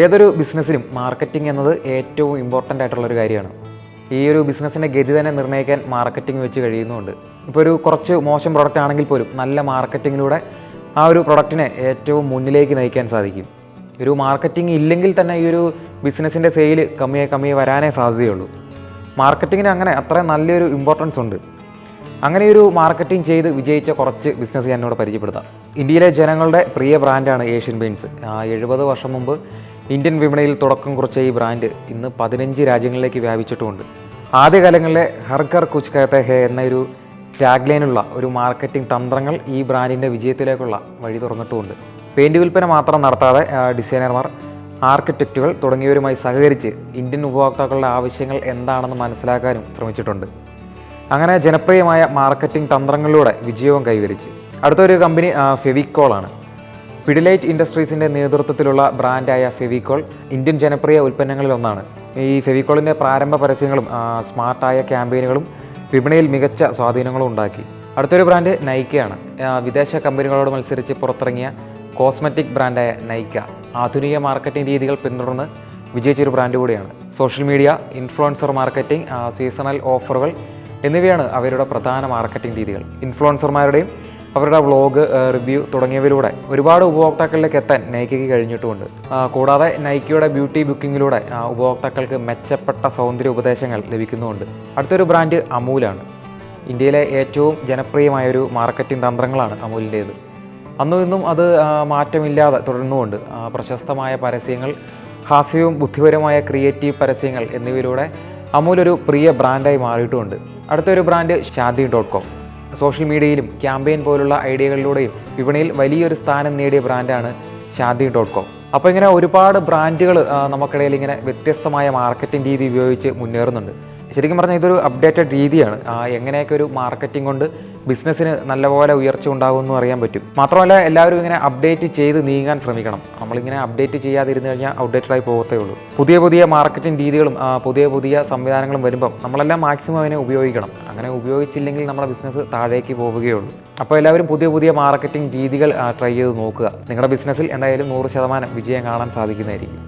ഏതൊരു ബിസിനസ്സിനും മാർക്കറ്റിംഗ് എന്നത് ഏറ്റവും ഇമ്പോർട്ടന്റ് ആയിട്ടുള്ളൊരു കാര്യമാണ്. ഈ ഒരു ബിസിനസ്സിന്റെ ഗതി തന്നെ നിർണയിക്കാൻ മാർക്കറ്റിംഗ് വെച്ച് കഴിയുന്നുണ്ട്. ഇപ്പോൾ ഒരു കുറച്ച് മോശം പ്രൊഡക്റ്റ് ആണെങ്കിൽ പോലും നല്ല മാർക്കറ്റിങ്ങിലൂടെ ആ ഒരു പ്രൊഡക്റ്റിനെ ഏറ്റവും മുന്നിലേക്ക് നയിക്കാൻ സാധിക്കും. ഒരു മാർക്കറ്റിംഗ് ഇല്ലെങ്കിൽ തന്നെ ഈ ഒരു ബിസിനസ്സിന്റെ സെയിൽ കമ്മിയെ കമ്മിയെ വരാനേ സാധ്യതയുള്ളൂ. മാർക്കറ്റിങ്ങിന് അങ്ങനെ അത്ര നല്ലൊരു ഇമ്പോർട്ടൻസ് ഉണ്ട്. അങ്ങനെ ഒരു മാർക്കറ്റിംഗ് ചെയ്ത് വിജയിച്ച കുറച്ച് ബിസിനസ് ഞാൻ ഇവിടെ പരിചയപ്പെടുത്താം. ഇന്ത്യയിലെ ജനങ്ങളുടെ പ്രിയ ബ്രാൻഡാണ് ഏഷ്യൻ പെയിന്റ്സ് എഴുപത് വർഷം മുമ്പ് ഇന്ത്യൻ വിപണിയിൽ തുടക്കം കുറിച്ച ഈ ബ്രാൻഡ് ഇന്ന് പതിനഞ്ച് രാജ്യങ്ങളിലേക്ക് വ്യാപിച്ചിട്ടുമുണ്ട്. ആദ്യകാലങ്ങളിലെ ഹർ ഘർ കുച്ച് കഹത്തെ ഹേ എന്നൊരു ടാഗ്ലൈനുള്ള ഒരു മാർക്കറ്റിംഗ് തന്ത്രങ്ങൾ ഈ ബ്രാൻഡിന്റെ വിജയത്തിലേക്കുള്ള വഴി തുറന്നിട്ടുമുണ്ട്. പെയിന്റ് വിൽപ്പന മാത്രം നടത്താതെ ഡിസൈനർമാർ ആർക്കിടെക്റ്റുകൾ തുടങ്ങിയവരുമായി സഹകരിച്ച് ഇന്ത്യൻ ഉപഭോക്താക്കളുടെ ആവശ്യങ്ങൾ എന്താണെന്ന് മനസ്സിലാക്കാനും ശ്രമിച്ചിട്ടുണ്ട്. അങ്ങനെ ജനപ്രിയമായ മാർക്കറ്റിംഗ് തന്ത്രങ്ങളിലൂടെ വിജയവും കൈവരിച്ച്. അടുത്തൊരു കമ്പനി ഫെവിക്കോളാണ്. പിഡിലൈറ്റ് ഇൻഡസ്ട്രീസിന്റെ നേതൃത്വത്തിലുള്ള ബ്രാൻഡായ ഫെവിക്കോൾ ഇന്ത്യൻ ജനപ്രിയ ഉൽപ്പന്നങ്ങളിലൊന്നാണ്. ഈ ഫെവിക്കോളിന്റെ പ്രാരംഭ പരസ്യങ്ങളും സ്മാർട്ടായ ക്യാമ്പയിനുകളും വിപണിയിൽ മികച്ച സ്വാധീനങ്ങളും ഉണ്ടാക്കി. അടുത്തൊരു ബ്രാൻഡ് നൈക്കയാണ്. വിദേശ കമ്പനികളോട് മത്സരിച്ച് പുറത്തിറങ്ങിയ കോസ്മെറ്റിക് ബ്രാൻഡായ നൈക്ക. ആധുനിക മാർക്കറ്റിംഗ് രീതികൾ പിന്തുടർന്ന് വിജയിച്ചൊരു ബ്രാൻഡ് കൂടിയാണ്. Social media influencer marketing seasonal ഓഫറുകൾ എന്നിവയാണ് അവരുടെ പ്രധാന മാർക്കറ്റിംഗ് രീതികൾ. ഇൻഫ്ലുവൻസർമാരുടെയും അവരുടെ വ്ളോഗ് റിവ്യൂ തുടങ്ങിയവയിലൂടെ ഒരുപാട് ഉപഭോക്താക്കളിലേക്ക് എത്താൻ നൈക്കയ്ക്ക് കഴിഞ്ഞിട്ടുമുണ്ട്. കൂടാതെ നൈക്കയുടെ ബ്യൂട്ടി ബുക്കിങ്ങിലൂടെ ഉപഭോക്താക്കൾക്ക് മെച്ചപ്പെട്ട സൗന്ദര്യ ഉപദേശങ്ങൾ ലഭിക്കുന്നുമുണ്ട്. അടുത്തൊരു ബ്രാൻഡ് അമൂലാണ്. ഇന്ത്യയിലെ ഏറ്റവും ജനപ്രിയമായ ഒരു മാർക്കറ്റിംഗ് തന്ത്രങ്ങളാണ് അമൂലിന്റേത്. അന്നും ഇന്നും അത് മാറ്റമില്ലാതെ തുടരുന്നുമുണ്ട്. പ്രശസ്തമായ പരസ്യങ്ങൾ ഹാസ്യവും ബുദ്ധിപരമായ ക്രിയേറ്റീവ് പരസ്യങ്ങൾ എന്നിവയിലൂടെ അമൂൽ ഒരു പ്രിയ ബ്രാൻഡായി മാറിയിട്ടുമുണ്ട്. അടുത്തൊരു brand Shaadi dot com. Social മീഡിയയിലും ക്യാമ്പയിൻ പോലുള്ള ഐഡിയകളിലൂടെയും വിപണിയിൽ വലിയൊരു സ്ഥാനം നേടിയ ബ്രാൻഡാണ് ഷാദി ഡോട്ട് കോം. അപ്പോൾ ഇങ്ങനെ ഒരുപാട് ബ്രാൻഡുകൾ നമുക്കിടയിൽ ഇങ്ങനെ വ്യത്യസ്തമായ മാർക്കറ്റിംഗ് രീതി ഉപയോഗിച്ച് മുന്നേറുന്നുണ്ട്. ശരിക്കും പറഞ്ഞാൽ ഇതൊരു അപ്ഡേറ്റഡ് രീതിയാണ്. എങ്ങനെയൊക്കെ ഒരു മാർക്കറ്റിംഗ് കൊണ്ട് ബിസിനസ്സിന് നല്ലപോലെ ഉയർച്ച ഉണ്ടാകുമെന്ന് അറിയാൻ പറ്റും. മാത്രമല്ല എല്ലാവരും ഇങ്ങനെ അപ്ഡേറ്റ് ചെയ്ത് നീങ്ങാൻ ശ്രമിക്കണം. നമ്മളിങ്ങനെ അപ്ഡേറ്റ് ചെയ്യാതിരുന്നു കഴിഞ്ഞാൽ അപ്ഡേറ്റഡ് ആയി പോകത്തേ ഉള്ളൂ. പുതിയ പുതിയ മാർക്കറ്റിംഗ് രീതികളും പുതിയ പുതിയ സംവിധാനങ്ങളും വരുമ്പം നമ്മളെല്ലാം മാക്സിമം അതിനെ ഉപയോഗിക്കണം. അങ്ങനെ ഉപയോഗിച്ചില്ലെങ്കിൽ നമ്മുടെ ബിസിനസ് താഴേക്ക് പോവുകയുള്ളൂ അപ്പോൾ എല്ലാവരും പുതിയ പുതിയ മാർക്കറ്റിംഗ് രീതികൾ ട്രൈ ചെയ്ത് നോക്കുക. നിങ്ങളുടെ ബിസിനസ്സിൽ എന്തായാലും നൂറ് ശതമാനം വിജയം കാണാൻ സാധിക്കുന്നതായിരിക്കും.